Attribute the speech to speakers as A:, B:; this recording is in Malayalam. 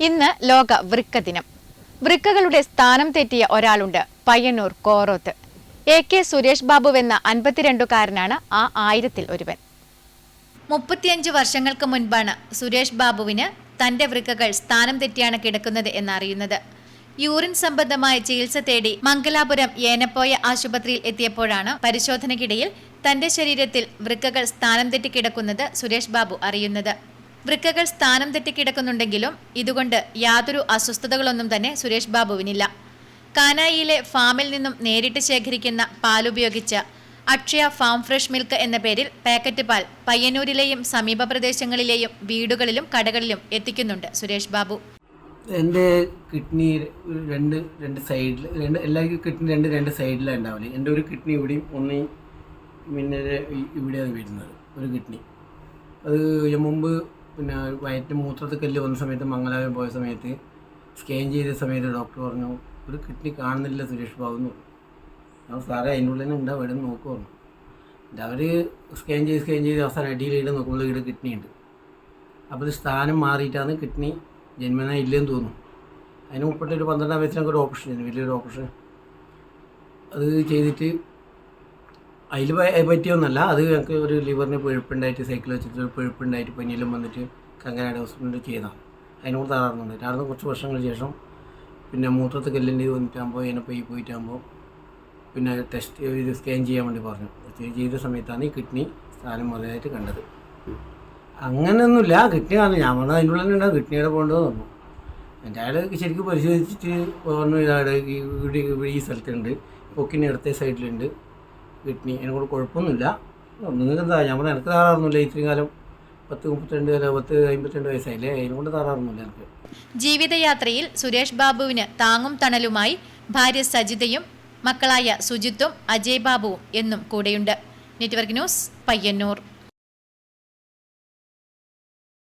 A: ഇന്ന് ലോക വൃക്ക ദിനം വൃക്കകളുടെ സ്ഥാനം തെറ്റിയ ഒരാളുണ്ട് പയ്യന്നൂർ കോറോത്ത്. എ കെ സുരേഷ് ബാബുവെന്ന അൻപത്തിരണ്ടുകാരനാണ് ആ ആയിരത്തിൽ ഒരുവൻ. മുപ്പത്തിയഞ്ച് വർഷങ്ങൾക്ക് മുൻപാണ് സുരേഷ് ബാബുവിന് തന്റെ വൃക്കകൾ സ്ഥാനം തെറ്റിയാണ് കിടക്കുന്നത് എന്നറിയുന്നത്. യൂറിൻ സംബന്ധമായ ചികിത്സ തേടി മംഗലാപുരം ഏനപ്പോയ ആശുപത്രിയിൽ എത്തിയപ്പോഴാണ് പരിശോധനയ്ക്കിടയിൽ തന്റെ ശരീരത്തിൽ വൃക്കകൾ സ്ഥാനം തെറ്റി കിടക്കുന്നത് സുരേഷ് ബാബു അറിയുന്നത്. വൃക്കകൾ സ്ഥാനം തെറ്റി കിടക്കുന്നുണ്ടെങ്കിലും ഇതുകൊണ്ട് യാതൊരു അസ്വസ്ഥതകളൊന്നും തന്നെ സുരേഷ് ബാബുവിനില്ല. കാനായിയിലെ ഫാമിൽ നിന്നും നേരിട്ട് ശേഖരിക്കുന്ന പാലുപയോഗിച്ച് അക്ഷയ ഫാം ഫ്രഷ് മിൽക്ക് എന്ന പേരിൽ പാക്കറ്റ് പാൽ പയ്യന്നൂരിലെയും സമീപ പ്രദേശങ്ങളിലെയും വീടുകളിലും കടകളിലും എത്തിക്കുന്നുണ്ട് സുരേഷ് ബാബു.
B: എന്റെ കിഡ്നി രണ്ട് രണ്ട് സൈഡിൽ രണ്ട് എല്ലാ കിഡ്നി രണ്ട് രണ്ട് സൈഡിലാണ് ഉണ്ടാവില്ല എന്റെ ഒരു കിഡ്നി ഇവിടെയും ഒന്ന് പിന്നെ ഇവിടെയാണ് വരുന്നത് ഒരു കിഡ്നി. അത് മുമ്പ് പിന്നെ വയറ്റ് മൂത്രത്തിൽ കല്ല് വന്ന സമയത്ത് മംഗലാപുരം പോയ സമയത്ത് സ്കാൻ ചെയ്ത സമയത്ത് ഡോക്ടർ പറഞ്ഞു ഒരു കിഡ്നി കാണുന്നില്ല സുരേഷ് ബാബു എന്ന് ഞാൻ സാറേ അതിന്റെ ഉള്ളിൽ തന്നെ ഉണ്ടാവും ഇവിടെ നോക്കുക പറഞ്ഞു. അവർ സ്കാൻ ചെയ്ത് സ്കാൻ ചെയ്ത് അവസാനം അടിയിലിട്ട് നോക്കുമ്പോൾ ഇവിടെ കിഡ്നി ഉണ്ട്. അപ്പോൾ ഇത് സ്ഥാനം മാറിയിട്ടാണ് കിഡ്നി ജന്മന ഇല്ലെന്ന് തോന്നുന്നു. അതിന് മുപ്പിട്ട് ഒരു പന്ത്രണ്ടാം വയസ്സിനൊക്കെ ഒരു ഓപ്പറേഷൻ ചെയ്യുന്നു വലിയൊരു ഓപ്പറേഷൻ അത് ചെയ്തിട്ട് അതിൽ പറ്റിയൊന്നല്ല. അത് ഞങ്ങൾക്ക് ഒരു ലിവറിന് പഴുപ്പുണ്ടായിട്ട് സൈക്കിൾ വെച്ചിട്ട് പഴുപ്പുണ്ടായിട്ട് പനിയെല്ലാം വന്നിട്ട് കങ്കനാട് ഹോസ്പിറ്റലിൽ ചെയ്താണ് അതിനോട് തകർന്നുണ്ട് തകർന്ന് കുറച്ച് വർഷങ്ങൾ ശേഷം പിന്നെ മൂത്രത്തിൽ കല്ലിന്റെ വന്നിട്ടാകുമ്പോൾ അതിനെ പോയി പോയിട്ടാകുമ്പോൾ പിന്നെ ടെസ്റ്റ് ഇത് സ്കാൻ ചെയ്യാൻ വേണ്ടി പറഞ്ഞു. ചെയ്ത സമയത്താണ് ഈ കിഡ്നി സ്ഥാനം മുതലായിട്ട് കണ്ടത്. അങ്ങനെയൊന്നുമില്ല കിഡ്നി കാരണം ഞാൻ പറഞ്ഞത് അതിന്റെ ഉള്ളിൽ ഉണ്ടാകും കിഡ്നിയുടെ പോകേണ്ടത് പറഞ്ഞു. എന്റെ അയാൾ ശരിക്കും പരിശോധിച്ചിട്ട് പറഞ്ഞു ഇതാണ് ഈ സ്ഥലത്തുണ്ട്. പൊക്കിന്റെ അടുത്ത സൈഡിലുണ്ട് കിഡ്നി അതിനോട് കുഴപ്പമൊന്നുമില്ല. നിങ്ങൾക്ക് എന്താ ഞാൻ പറഞ്ഞാൽ എനിക്ക് താറാറൊന്നുമില്ല ഇത്രയും കാലം പത്ത് മുപ്പത്തിരണ്ട് അല്ല പത്ത് അമ്പത്തിരണ്ട് വയസ്സായില്ലേ? അതിനോട് താറാറൊന്നുമില്ല എനിക്ക്
A: ജീവിതയാത്രയിൽ സുരേഷ് ബാബുവിന് താങ്ങും തണലുമായി ഭാര്യ സജിതയും മക്കളായ സുജിത്തും അജയ് ബാബുവും എന്നും കൂടെയുണ്ട്. Network news Payyanur.